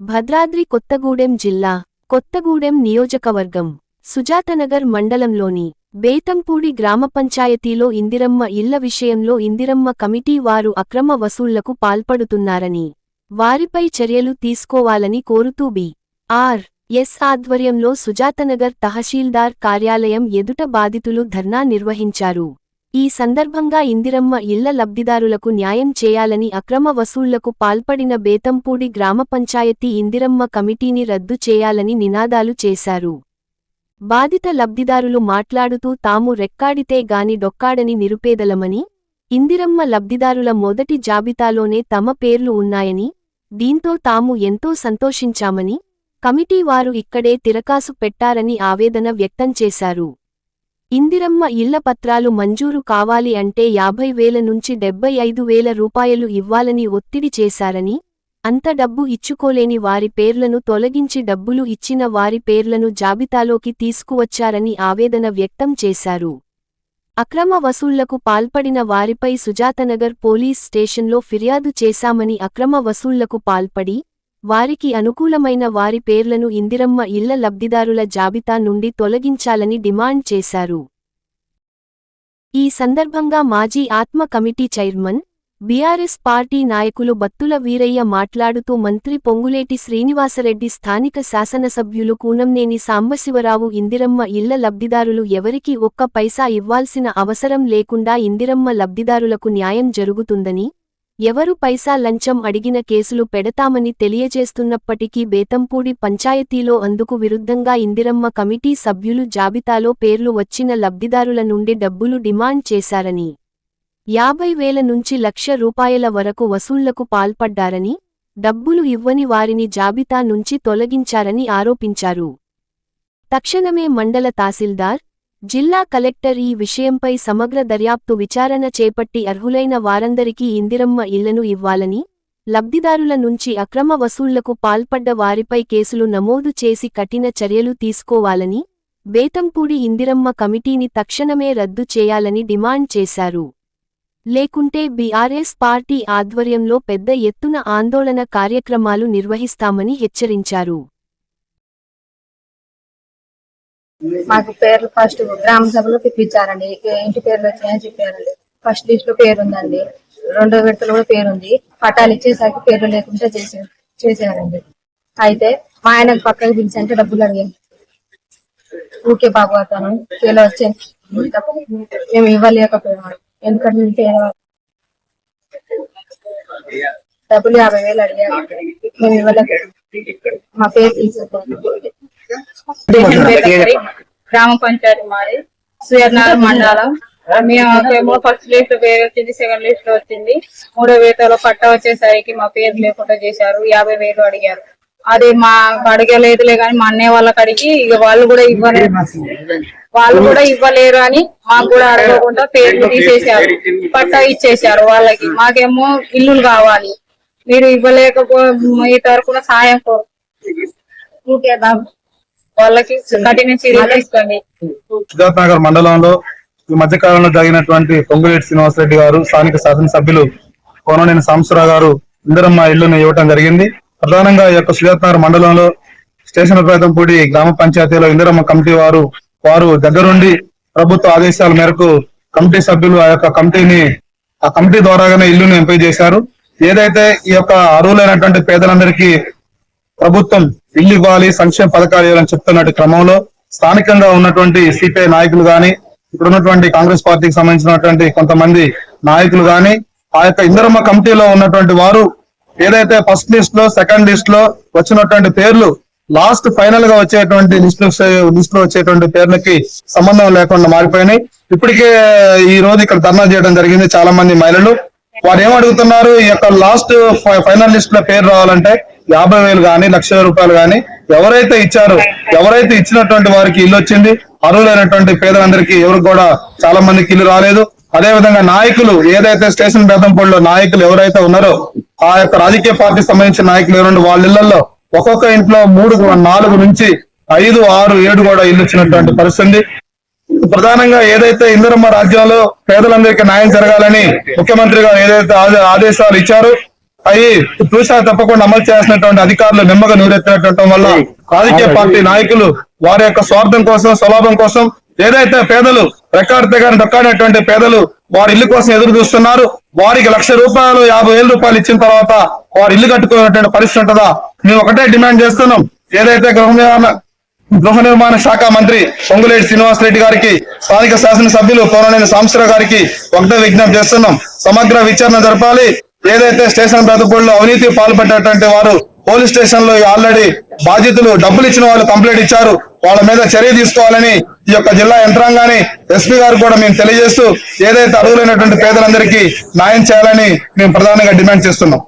భద్రాద్రి కొత్తగూడెం జిల్లా కొత్తగూడెం నియోజకవర్గం సుజాతనగర్ మండలంలోని బేతంపూడి గ్రామ పంచాయతీలో ఇందిరమ్మ ఇళ్ళ విషయంలో ఇందిరమ్మ కమిటీ వారు అక్రమ వసూళ్ళకు పాల్పడుతున్నారని వారిపై చర్యలు తీసుకోవాలని కోరుతూ బి. ఆర్. ఎస్. ఆధ్వర్యంలో సుజాతనగర్ తహశీల్దార్ కార్యాలయం ఎదుట బాధితులు ధర్నా నిర్వహించారు. ఈ సందర్భంగా ఇందిరమ్మ ఇళ్ళ లబ్ధిదారులకు న్యాయం చేయాలని అక్రమ వసూళ్ళకు పాల్పడిన బేతంపూడి గ్రామ పంచాయతీ ఇందిరమ్మ కమిటీని రద్దు చేయాలని నినాదాలు చేశారు. బాధిత లబ్ధిదారులు మాట్లాడుతూ తాము రెక్కాడితే గాని డొక్కాడని నిరుపేదలమని ఇందిరమ్మ లబ్ధిదారుల మొదటి జాబితాలోనే తమ పేర్లు ఉన్నాయని దీంతో తాము ఎంతో సంతోషించామని కమిటీ వారు ఇక్కడే తిరకాసు పెట్టారని ఆవేదన వ్యక్తం చేశారు. ఇందిరమ్మ ఇళ్ళ పత్రాలు మంజూరు కావాలి అంటే యాభై వేల నుంచి డెబ్బై ఐదు వేల రూపాయలు ఇవ్వాలని ఒత్తిడి చేశారని అంత డబ్బు ఇచ్చుకోలేని వారి పేర్లను తొలగించి డబ్బులు ఇచ్చిన వారి పేర్లను జాబితాలోకి తీసుకువచ్చారని ఆవేదన వ్యక్తం చేశారు. అక్రమ వసూళ్ళకు పాల్పడిన వారిపై సుజాతనగర్ పోలీస్ స్టేషన్లో ఫిర్యాదు చేశామని అక్రమ వసూళ్ళకు పాల్పడి వారికి అనుకూలమైన వారి పేర్లను ఇందిరమ్మ ఇళ్ళ లబ్ధిదారుల జాబితా నుండి తొలగించాలని డిమాండ్ చేశారు. ఈ సందర్భంగా మాజీ ఆత్మ కమిటీ చైర్మన్ బీఆర్ఎస్ పార్టీ నాయకులు బత్తుల వీరయ్య మాట్లాడుతూ మంత్రి పొంగులేటి శ్రీనివాసరెడ్డి స్థానిక శాసనసభ్యులు కూనంనేని సాంబశివరావు ఇందిరమ్మ ఇళ్ళ లబ్ధిదారులు ఎవరికి ఒక్క పైసా ఇవ్వాల్సిన అవసరం లేకుండా ఇందిరమ్మ లబ్ధిదారులకు న్యాయం జరుగుతుందని ఎవరు పైసా లంచం అడిగిన కేసులు పెడతామని తెలియజేస్తున్నప్పటికీ బేతంపూడి పంచాయతీలో అందుకు విరుద్ధంగా ఇందిరమ్మ కమిటీ సభ్యులు జాబితాలో పేర్లు వచ్చిన లబ్ధిదారుల నుండి డబ్బులు డిమాండ్ చేశారని యాభై వేల నుంచి లక్ష రూపాయల వరకు వసూళ్ళకు పాల్పడ్డారని డబ్బులు ఇవ్వని వారిని జాబితా నుంచి తొలగించారని ఆరోపించారు. తక్షణమే మండల తహసీల్దార్ జిల్లా కలెక్టర్ ఈ విషయంపై సమగ్ర దర్యాప్తు విచారణ చేపట్టి అర్హులైన వారందరికీ ఇందిరమ్మ ఇళ్ళను ఇవ్వాలని లబ్ధిదారుల నుంచి అక్రమ వసూళ్ళకు పాల్పడ్డ వారిపై కేసులు నమోదు చేసి కఠిన చర్యలు తీసుకోవాలని బేతంపూడి ఇందిరమ్మ కమిటీని తక్షణమే రద్దు చేయాలని డిమాండ్ చేశారు. లేకుంటే బీఆర్ఎస్ పార్టీ ఆధ్వర్యంలో పెద్ద ఎత్తున ఆందోళన కార్యక్రమాలు నిర్వహిస్తామని హెచ్చరించారు. మాకు పేర్లు ఫస్ట్ గ్రామ సభలో పిలిపించారండి. ఇంటి పేర్లు వచ్చాయని చెప్పారండి. ఫస్ట్ లిస్ట్లో పేరు ఉందండి. రెండో విడతలో కూడా పేరు ఉంది. పట్టాలు ఇచ్చేసరికి పేర్లు లేకుండా చేసే చేశారండి. అయితే మా ఆయన పక్కకు పిలిచి అంటే డబ్బులు అడిగాను ఊకే బాబు అతను పేర్లు వచ్చే మేము ఇవ్వలేకపోయాము ఎందుకంటే మేము డబ్బులు యాభై వేలు అడిగారు మేము ఇవ్వలేకపోయాము మా పేరు తీసుకోండి గ్రామ పంచాయతీ మాది. సూర్యనారాయణ మండలం. మేము ఫస్ట్ లిస్ట్ పేరు వచ్చింది సెకండ్ లిస్ట్లో వచ్చింది. మూడో వేతలో పట్ట వచ్చేసరికి మా పేరు లేకుండా చేశారు. యాభై వేలు అడిగారు. అది మా అడగలేదులే కానీ మా అన్నయ్య వాళ్ళకి అడిగి ఇక వాళ్ళు కూడా ఇవ్వలేరు వాళ్ళు కూడా ఇవ్వలేరు అని మాకు కూడా అడగకుండా పేర్లు తీసేశారు. పట్ట ఇచ్చేశారు వాళ్ళకి. మాకేమో ఇల్లులు కావాలి. మీరు ఇవ్వలేకపో మీ తరపున సాయం కోరు. వాళ్ళకి కఠిన చర్యలు తీసుకోండి. సిద్ధార్థ నగర్ మండలంలో ఈ మధ్య కాలంలో జరిగినటువంటి పొంగులేటి శ్రీనివాసరెడ్డి గారు స్థానిక శాసనసభ్యులు కోననేని సాంబశివరావు గారు ఇందరమ్మ ఇల్లును ఇవ్వటం జరిగింది. ప్రధానంగా ఈ యొక్క సిద్ధార్థ నగర్ మండలంలో స్టేషన్ పేదంపూడి గ్రామ పంచాయతీలో ఇందిరమ్మ కమిటీ వారు వారు దగ్గరుండి ప్రభుత్వ ఆదేశాల మేరకు కమిటీ సభ్యులు ఆ యొక్క కమిటీని ఆ కమిటీ ద్వారాగానే ఇల్లును ఎంపిక చేశారు. ఏదైతే ఈ యొక్క అర్హులైనటువంటి పేదలందరికీ ప్రభుత్వం ఇల్లు ఇవ్వాలి సంక్షేమ పథకాలు ఇవ్వాలని చెప్తున్నట్టు క్రమంలో స్థానికంగా ఉన్నటువంటి సిపిఐ నాయకులు గాని ఇక్కడ ఉన్నటువంటి కాంగ్రెస్ పార్టీకి సంబంధించినటువంటి కొంతమంది నాయకులు గాని ఆ యొక్క ఇందరమ్మ కమిటీలో ఉన్నటువంటి వారు ఏదైతే ఫస్ట్ లిస్ట్లో సెకండ్ లిస్ట్లో వచ్చినటువంటి పేర్లు లాస్ట్ ఫైనల్గా వచ్చేటువంటి లిస్ట్ లిస్ట్లో వచ్చేటువంటి పేర్లకి సంబంధం లేకుండా మారిపోయినాయి. ఇప్పటికే ఈ రోజు ఇక్కడ ధర్నా చేయడం జరిగింది చాలా మంది మహిళలు. వారు ఏమడుగుతున్నారు అడుగుతున్నారు ఈ యొక్క లాస్ట్ ఫైనల్ లిస్ట్లో పేరు రావాలంటే యాభై వేలు కానీ లక్ష రూపాయలు గాని ఎవరైతే ఇచ్చారో ఎవరైతే ఇచ్చినటువంటి వారికి ఇల్లు వచ్చింది అర్హులైనటువంటి పేదలందరికీ ఎవరికి కూడా చాలా మందికి ఇల్లు రాలేదు. అదే విధంగా నాయకులు ఏదైతే స్టేషన్ బేదంపూడిలో నాయకులు ఎవరైతే ఉన్నారో ఆ యొక్క రాజకీయ పార్టీ సంబంధించిన నాయకులు ఎవరంటే వాళ్ళ ఇళ్ళలో ఒక్కొక్క ఇంట్లో మూడు నాలుగు నుంచి ఐదు ఆరు ఏడు కూడా ఇల్లు ఇచ్చినటువంటి పరిస్థితి ప్రధానంగా ఏదైతే ఇందిరమ్మ రాజ్యంలో పేదలందరికీ న్యాయం జరగాలని ముఖ్యమంత్రి గారు ఏదైతే ఆదే- ఆదేశాలు ఇచ్చారో అవి చూసా తప్పకుండా అమలు చేసినటువంటి అధికారులు నిమ్మగా నూరెత్తినటువంటి వల్ల రాజకీయ పార్టీ నాయకులు వారి యొక్క స్వార్థం కోసం స్వలాభం కోసం ఏదైతే పేదలు రెక్కాడితే తెగాని దొక్కాడినటువంటి పేదలు వారి ఇల్లు కోసం ఎదురు చూస్తున్నారు. వారికి లక్ష రూపాయలు యాభై వేల రూపాయలు ఇచ్చిన తర్వాత వారి ఇల్లు కట్టుకునేటువంటి పరిస్థితి ఉంటుందా? మేము ఒకటే డిమాండ్ చేస్తున్నాం. ఏదైతే గృహ నిర్మాణ గృహ నిర్మాణ శాఖ మంత్రి పొంగులేటి శ్రీనివాస్ రెడ్డి గారికి స్థానిక శాసనసభ్యులు పోననేని సాంబశివరావు గారికి ఒకటే విజ్ఞప్తి చేస్తున్నాం. సమగ్ర విచారణ జరపాలి. ఏదైతే స్టేషన్ బ్రతుకుల్లో అవినీతి పాల్పడ్డటువంటి వారు పోలీస్ స్టేషన్లో ఆల్రెడీ బాధితులు డబ్బులు ఇచ్చిన వాళ్ళు కంప్లైంట్ ఇచ్చారు. వాళ్ళ మీద చర్య తీసుకోవాలని ఈ యొక్క జిల్లా యంత్రాంగాన్ని ఎస్పీ గారు కూడా మేము తెలియజేస్తూ ఏదైతే అర్హులైనటువంటి పేదలందరికీ న్యాయం చేయాలని మేము ప్రధానంగా డిమాండ్ చేస్తున్నాం.